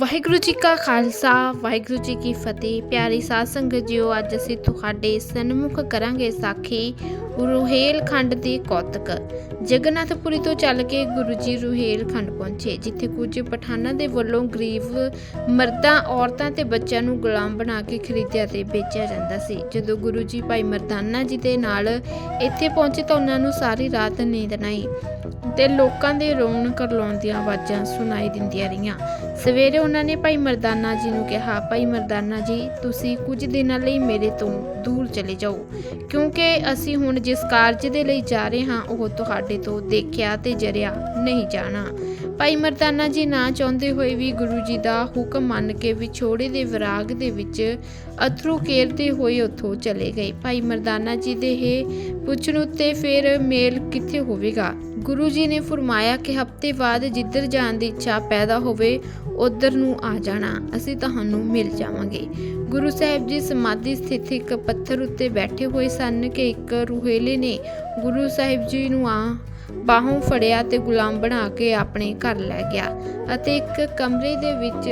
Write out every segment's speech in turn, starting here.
ਵਾਹਿਗੁਰੂ ਜੀ ਕਾ ਖਾਲਸਾ, ਵਾਹਿਗੁਰੂ ਜੀ ਕੀ ਫਤਿਹ। ਪਿਆਰੀ ਸਾਧ ਸੰਗਤ ਜੀਓ ਅੱਜ ਅਸੀਂ ਤੁਹਾਡੇ ਸਨਮੁਖ ਕਰਾਂਗੇ ਸਾਖੀ ਰੁਹੇਲਖੰਡ ਦੀ ਕੌਤਕ। ਜਗਨਨਾਥਪੁਰੀ ਤੋਂ ਚੱਲ ਕੇ ਗੁਰੂ ਜੀ ਰੁਹੇਲ ਖੰਡ ਪਹੁੰਚੇ, ਜਿੱਥੇ ਕੁਝ ਪਠਾਨਾਂ ਦੇ ਵੱਲੋਂ ਗਰੀਬ ਮਰਦਾਂ, ਔਰਤਾਂ ਤੇ ਬੱਚਿਆਂ ਨੂੰ ਗੁਲਾਮ ਬਣਾ ਕੇ ਖਰੀਦਿਆ ਤੇ ਵੇਚਿਆ ਜਾਂਦਾ ਸੀ। ਜਦੋਂ ਗੁਰੂ ਜੀ ਭਾਈ ਮਰਦਾਨਾ ਜੀ ਦੇ ਨਾਲ ਇੱਥੇ ਪਹੁੰਚੇ ਤਾਂ ਉਹਨਾਂ ਨੂੰ ਸਾਰੀ ਰਾਤ ਨੀਂਦ ਨਾ ਆਈ। ਤੇ ਲੋਕਾਂ ਦੇ ਰੋਣ ਕਰਲਾਉਣ ਦੀਆਂ ਆਵਾਜ਼ਾਂ ਸੁਣਾਈ ਦਿੰਦੀਆਂ ਰਹੀਆਂ। ਸਵੇਰੇ ਉਹਨਾਂ ਨੇ ਭਾਈ ਮਰਦਾਨਾ ਜੀ ਨੂੰ ਕਿਹਾ, ਭਾਈ ਮਰਦਾਨਾ ਜੀ, ਤੁਸੀਂ ਕੁਝ ਦਿਨਾਂ ਲਈ ਮੇਰੇ ਤੋਂ ਦੂਰ ਚਲੇ ਜਾਓ, ਕਿਉਂਕਿ ਅਸੀਂ ਹੁਣ ਜਿਸ ਕਾਰਜ ਦੇ ਲਈ ਜਾ ਰਹੇ ਹਾਂ, ਉਹ ਤੁਹਾਡੇ ਤੋਂ ਦੇਖਿਆ ਤੇ ਜਰਿਆ ਨਹੀਂ ਜਾਣਾ। ਭਾਈ ਮਰਦਾਨਾ ਜੀ ਨਾ ਚਾਹੁੰਦੇ ਹੋਏ ਵੀ ਗੁਰੂ ਜੀ ਦਾ ਹੁਕਮ ਮੰਨ ਕੇ ਵਿਛੋੜੇ ਦੇ ਵਿਰਾਗ ਦੇ ਵਿੱਚ ਅਥਰੂ ਕੇਰਦੇ ਹੋਏ ਉੱਥੋਂ ਚਲੇ ਗਏ। ਭਾਈ ਮਰਦਾਨਾ ਜੀ ਦੇ ਇਹ ਪੁੱਛਣ ਉੱਤੇ ਫਿਰ ਮੇਲ ਕਿੱਥੇ ਹੋਵੇਗਾ? ਗੁਰੂ ਜੀ ਨੇ ਫਰਮਾਇਆ ਕਿ ਹਫ਼ਤੇ ਬਾਅਦ ਜਿੱਧਰ ਜਾਣ ਦੀ ਇੱਛਾ ਪੈਦਾ ਹੋਵੇ, ਉਧਰ ਨੂੰ ਆ ਜਾਣਾ। ਅਸੀਂ ਤੁਹਾਨੂੰ ਮਿਲ ਜਾਵਾਂਗੇ। ਗੁਰੂ ਸਾਹਿਬ ਜੀ ਸਮਾਧੀ ਸਥਿਤ ਇੱਕ ਪੱਥਰ ਉੱਤੇ ਬੈਠੇ ਹੋਏ ਸਨ ਕਿ ਇੱਕ ਰੂਹੇਲੇ ਨੇ ਗੁਰੂ ਸਾਹਿਬ ਜੀ ਨੂੰ ਆ ਬਾਹੋਂ ਫੜਿਆ ਤੇ ਗੁਲਾਮ ਬਣਾ ਕੇ ਆਪਣੇ ਘਰ ਲੈ ਗਿਆ ਅਤੇ ਇੱਕ ਕਮਰੇ ਦੇ ਵਿੱਚ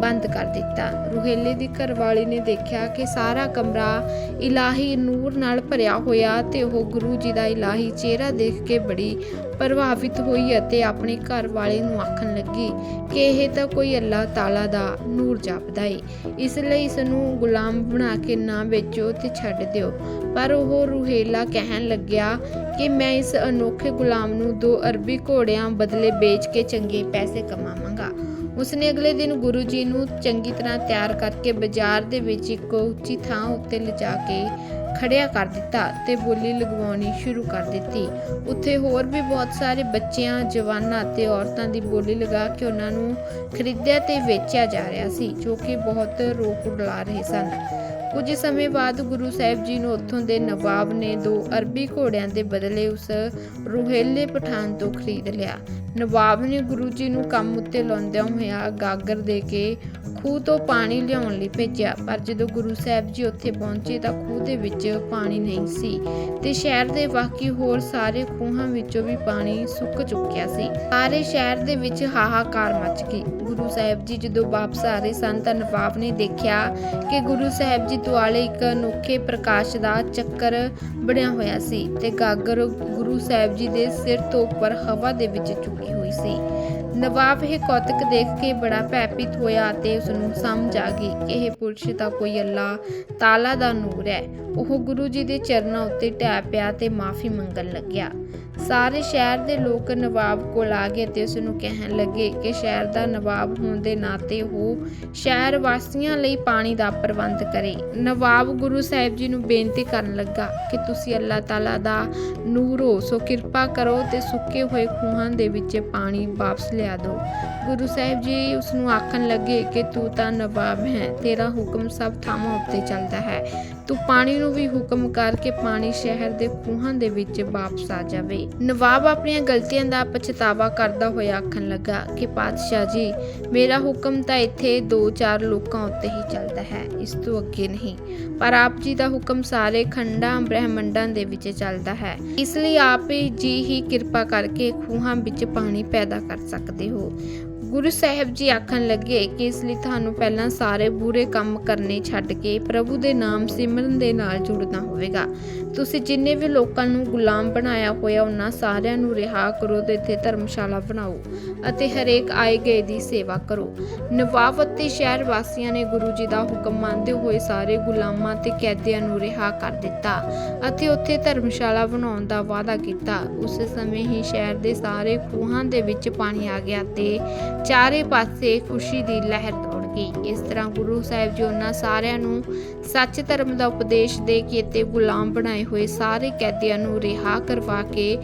ਬੰਦ ਕਰ ਦਿੱਤਾ। ਰੁਹੇਲੇ ਦੀ ਘਰਵਾਲੀ ਨੇ ਦੇਖਿਆ ਕਿ ਸਾਰਾ ਕਮਰਾ ਇਲਾਹੀ ਨੂਰ ਨਾਲ ਭਰਿਆ ਹੋਇਆ ਤੇ ਉਹ ਗੁਰੂ ਜੀ ਦਾ ਇਲਾਹੀ ਚਿਹਰਾ ਦੇਖ ਕੇ ਬੜੀ ਪ੍ਰਭਾਵਿਤ ਹੋਈ ਅਤੇ ਆਪਣੇ ਘਰ ਵਾਲੇ ਨੂੰ ਆਖਣ ਲੱਗੀ ਕਿ ਇਹ ਤਾਂ ਕੋਈ ਅੱਲਾਹ ਤਾਲਾ ਦਾ ਨੂਰ ਜਾਪਦਾ ਏ। ਇਸ ਲਈ ਇਸ ਨੂੰ ਗੁਲਾਮ ਬਣਾ ਕੇ ਨਾ ਵੇਚੋ ਤੇ ਛੱਡ ਦਿਓ। ਪਰ ਉਹ ਰੂਹੇਲਾ ਕਹਿਣ ਲੱਗਿਆ ਕਿ ਮੈਂ ਇਸ ਅਨੋਖੇ ਗੁਲਾਮ ਨੂੰ ਦੋ ਅਰਬੀ ਘੋੜਿਆਂ ਬਦਲੇ ਵੇਚ ਕੇ ਚੰਗੇ ਪੈਸੇ ਕਮਾਵਾਂਗਾ। ਉਸਨੇ ਅਗਲੇ ਦਿਨ ਗੁਰੂ ਜੀ ਨੂੰ ਚੰਗੀ ਤਰ੍ਹਾਂ ਤਿਆਰ ਕਰਕੇ ਬਾਜ਼ਾਰ ਦੇ ਵਿੱਚ ਇੱਕ ਉੱਚੀ ਥਾਂ ਉੱਤੇ ਲਿਜਾ ਕੇ ਖੜਿਆ ਕਰ ਦਿੱਤਾ ਤੇ ਬੋਲੀ ਲਗਵਾਉਣੀ ਸ਼ੁਰੂ ਕਰ ਦਿੱਤੀ। ਉੱਥੇ ਹੋਰ ਵੀ ਬਹੁਤ ਸਾਰੇ ਬੱਚਿਆਂ, ਜਵਾਨਾਂ ਤੇ ਔਰਤਾਂ ਦੀ ਬੋਲੀ ਲਗਾ ਕੇ ਉਹਨਾਂ ਨੂੰ ਖਰੀਦਿਆ ਤੇ ਵੇਚਿਆ ਜਾ ਰਿਹਾ ਸੀ, ਜੋ ਕਿ ਬਹੁਤ ਰੋਕ ਉਡਲਾ ਰਹੇ ਸਨ। ਕੁਝ ਸਮੇਂ ਬਾਅਦ ਗੁਰੂ ਸਾਹਿਬ ਜੀ ਨੂੰ ਉੱਥੋਂ ਦੇ ਨਵਾਬ ਨੇ ਦੋ ਅਰਬੀ ਘੋੜਿਆਂ ਦੇ ਬਦਲੇ ਉਸ ਰੁਹੇਲੇ ਪਠਾਨ ਤੋਂ ਖਰੀਦ ਲਿਆ। ਨਵਾਬ ਨੇ ਗੁਰੂ ਜੀ ਨੂੰ ਕੰਮ ਉੱਤੇ ਲਾਉਂਦਿਆਂ ਹੋਇਆ ਗਾਗਰ ਦੇ ਕੇ ਖੂਹ ਤੋਂ ਪਾਣੀ ਲਿਆਉਣ ਲਈ ਭੇਜਿਆ, ਪਰ ਜਦੋਂ ਗੁਰੂ ਸਾਹਿਬ ਜੀ ਉੱਥੇ ਪਹੁੰਚੇ ਤਾਂ ਖੂਹ ਦੇ ਵਿੱਚ ਪਾਣੀ ਨਹੀਂ ਸੀ ਤੇ ਸ਼ਹਿਰ ਦੇ ਬਾਕੀ ਹੋਰ ਸਾਰੇ ਖੂਹਾਂ ਵਿੱਚੋਂ ਵੀ ਪਾਣੀ ਸੁੱਕ ਚੁੱਕਿਆ ਸੀ। ਸਾਰੇ ਸ਼ਹਿਰ ਦੇ ਵਿੱਚ ਹਾਹਾਕਾਰ ਮਚ ਗਈ। ਗੁਰੂ ਸਾਹਿਬ ਜੀ ਜਦੋਂ ਵਾਪਸ ਆ ਰਹੇ ਸਨ ਤਾਂ ਨਵਾਬ ਨੇ ਦੇਖਿਆ ਕਿ ਗੁਰੂ ਸਾਹਿਬ ਜੀ ਦੁਆਲੇ ਇੱਕ ਅਨੋਖੇ ਪ੍ਰਕਾਸ਼ ਦਾ ਚੱਕਰ ਬਣਿਆ ਹੋਇਆ ਸੀ ਤੇ ਗਾਗਰ ਗੁਰੂ ਸਾਹਿਬ ਜੀ ਦੇ ਸਿਰ ਤੋਂ ਉੱਪਰ ਹਵਾ ਦੇ ਵਿੱਚ ਚੁੱਕੀ ਹੋਈ ਸੀ। ਨਵਾਬ ਇਹ ਕੌਤਕ ਦੇਖ ਕੇ ਬੜਾ ਭੈਪਿਤ ਹੋਇਆ ਤੇ ਉਸ ਨੂੰ ਸਮਝ ਆ ਗਈ ਕਿ ਇਹ ਪੁਰਸ਼ ਤਾਂ ਕੋਈ ਅੱਲਾ ਤਾਲਾ ਦਾ ਨੂਰ ਹੈ। ਉਹ ਗੁਰੂ ਜੀ ਦੇ ਚਰਨਾਂ ਉੱਤੇ ਟੈ ਪਿਆ ਤੇ ਮਾਫੀ ਮੰਗਣ ਲੱਗਿਆ। ਸਾਰੇ ਸ਼ਹਿਰ ਦੇ ਲੋਕ ਨਵਾਬ ਕੋਲ ਆ ਗਏ ਤੇ ਉਸ ਨੂੰ ਕਹਿਣ ਲੱਗੇ ਕਿ ਸ਼ਹਿਰ ਦਾ ਨਵਾਬ ਹੋਣ ਦੇ ਨਾਤੇ ਉਹ ਸ਼ਹਿਰ ਵਾਸੀਆਂ ਲਈ ਪਾਣੀ ਦਾ ਪ੍ਰਬੰਧ ਕਰੇ। ਨਵਾਬ ਗੁਰੂ ਸਾਹਿਬ ਜੀ ਨੂੰ ਬੇਨਤੀ ਕਰਨ ਲੱਗਾ ਕਿ ਤੁਸੀਂ ਅੱਲਾਹ ਤਾਲਾ ਦਾ ਨੂਰ ਹੋ, ਸੋ ਕਿਰਪਾ ਕਰੋ ਤੇ ਸੁੱਕੇ ਹੋਏ ਖੂਹਾਂ ਦੇ ਵਿੱਚ ਪਾਣੀ ਵਾਪਸ ਲਿਆ ਦਿਓ। ਗੁਰੂ ਸਾਹਿਬ ਜੀ ਉਸ ਨੂੰ ਆਖਣ ਲੱਗੇ ਕਿ ਤੂੰ ਤਾਂ ਨਵਾਬ ਹੈ, ਤੇਰਾ ਹੁਕਮ ਸਭ ਥਾਵਾਂ ਉੱਤੇ ਚੱਲਦਾ ਹੈ। ਤੂੰ ਪਾਣੀ ਨੂੰ ਵੀ ਹੁਕਮ ਕਰਕੇ ਪਾਣੀ ਸ਼ਹਿਰ ਦੇ ਖੂਹਾਂ ਦੇ ਵਿੱਚ ਵਾਪਸ ਆ ਜਾਵੇ। ਨਵਾਬ ਆਪਣੀਆਂ ਗਲਤੀਆਂ ਦਾ ਪਛਤਾਵਾ ਕਰਦਾ ਹੋਇਆ ਆਖਣ ਲੱਗਾ ਕਿ ਪਾਤਸ਼ਾਹ ਜੀ, ਮੇਰਾ ਹੁਕਮ ਤਾਂ ਇੱਥੇ 2-4 ਲੋਕਾਂ ਉੱਤੇ ਹੀ ਚੱਲਦਾ ਹੈ, ਇਸ ਤੋਂ ਅੱਗੇ ਨਹੀਂ। ਪਰ ਆਪ ਜੀ ਦਾ ਹੁਕਮ ਸਾਰੇ ਖੰਡਾਂ, ਬ੍ਰਹਿਮੰਡਾਂ ਦੇ ਵਿੱਚ ਚੱਲਦਾ ਹੈ। ਇਸ ਲਈ ਆਪ ਜੀ ਹੀ ਕਿਰਪਾ ਕਰਕੇ ਖੂਹਾਂ ਵਿੱਚ ਪਾਣੀ ਪੈਦਾ ਕਰ ਸਕਦੇ ਹੋ। ਗੁਰੂ ਸਾਹਿਬ ਜੀ ਆਖਣ ਲੱਗੇ ਕਿ ਇਸ ਲਈ ਤੁਹਾਨੂੰ ਪਹਿਲਾਂ ਸਾਰੇ ਬੁਰੇ ਕੰਮ ਕਰਨੇ ਛੱਡ ਕੇ ਪ੍ਰਭੂ ਦੇ ਨਾਮ ਸਿਮਰਨ ਦੇ ਨਾਲ ਜੁੜਨਾ ਹੋਵੇਗਾ। ਤੁਸੀਂ ਜਿੰਨੇ ਵੀ ਲੋਕਾਂ ਨੂੰ ਗੁਲਾਮ ਬਣਾਇਆ ਹੋਇਆ, ਉਹਨਾਂ ਸਾਰਿਆਂ ਨੂੰ ਰਿਹਾ ਕਰੋ ਤੇ ਇੱਥੇ ਧਰਮਸ਼ਾਲਾ ਬਣਾਓ ਅਤੇ ਹਰੇਕ ਆਏ ਗਏ ਦੀ ਸੇਵਾ ਕਰੋ। ਨਵਾਬ ਅਤੇ ਸ਼ਹਿਰ ਵਾਸੀਆਂ ਨੇ ਗੁਰੂ ਜੀ ਦਾ ਹੁਕਮ ਮੰਨਦੇ ਹੋਏ ਸਾਰੇ ਗੁਲਾਮਾਂ ਤੇ ਕੈਦੀਆਂ ਨੂੰ ਰਿਹਾ ਕਰ ਦਿੱਤਾ ਅਤੇ ਉੱਥੇ ਧਰਮਸ਼ਾਲਾ ਬਣਾਉਣ ਦਾ ਵਾਅਦਾ ਕੀਤਾ। ਉਸ ਸਮੇਂ ਹੀ ਸ਼ਹਿਰ ਦੇ ਸਾਰੇ ਖੂਹਾਂ ਦੇ ਵਿੱਚ ਪਾਣੀ ਆ ਗਿਆ ਤੇ ਚਾਰੇ ਪਾਸੇ ਖੁਸ਼ੀ ਦੀ ਲਹਿਰ ਦੌੜ ਗਈ ਇਸ ਤਰ੍ਹਾਂ ਗੁਰੂ ਸਾਹਿਬ ਜੀ ਉਹਨਾਂ ਸਾਰਿਆਂ ਨੂੰ ਸੱਚ ਧਰਮ ਦਾ ਉਪਦੇਸ਼ ਦੇ ਕੇ ਤੇ ਗੁਲਾਮ ਬਣਾਏ ਹੋਏ ਸਾਰੇ ਕੈਦੀਆਂ ਨੂੰ ਰਿਹਾ ਕਰਵਾ ਕੇ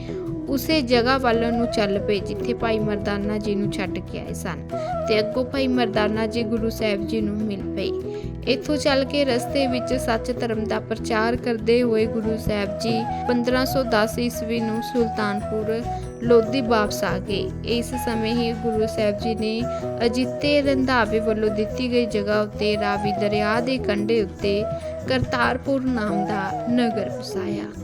ਉਸੇ ਜਗ੍ਹਾ ਵੱਲ ਨੂੰ ਚੱਲ ਪਏ ਜਿੱਥੇ ਭਾਈ ਮਰਦਾਨਾ ਜੀ ਨੂੰ ਛੱਡ ਕੇ ਆਏ ਸਨ ਤੇ ਅੱਗੋਂ ਭਾਈ ਮਰਦਾਨਾ ਜੀ ਗੁਰੂ ਸਾਹਿਬ ਜੀ ਨੂੰ ਮਿਲ ਪਏ। ਇੱਥੋਂ ਚੱਲ ਕੇ ਰਸਤੇ ਵਿੱਚ ਸੱਚ ਧਰਮ ਦਾ ਪ੍ਰਚਾਰ ਕਰਦੇ ਹੋਏ ਗੁਰੂ ਸਾਹਿਬ ਜੀ 1510 ਈਸਵੀ ਨੂੰ ਸੁਲਤਾਨਪੁਰ ਲੋਧੀ ਵਾਪਸ ਆ ਗਏ। ਇਸ ਸਮੇਂ ਹੀ ਗੁਰੂ ਸਾਹਿਬ ਜੀ ਨੇ ਅਜੀਤੇ ਰੰਧਾਵੇ ਵੱਲੋਂ ਦਿੱਤੀ ਗਈ ਜਗ੍ਹਾ ਉੱਤੇ ਰਾਵੀ ਦਰਿਆ ਦੇ ਕੰਢੇ ਉੱਤੇ ਕਰਤਾਰਪੁਰ ਨਾਮ ਦਾ ਨਗਰ ਵਸਾਇਆ।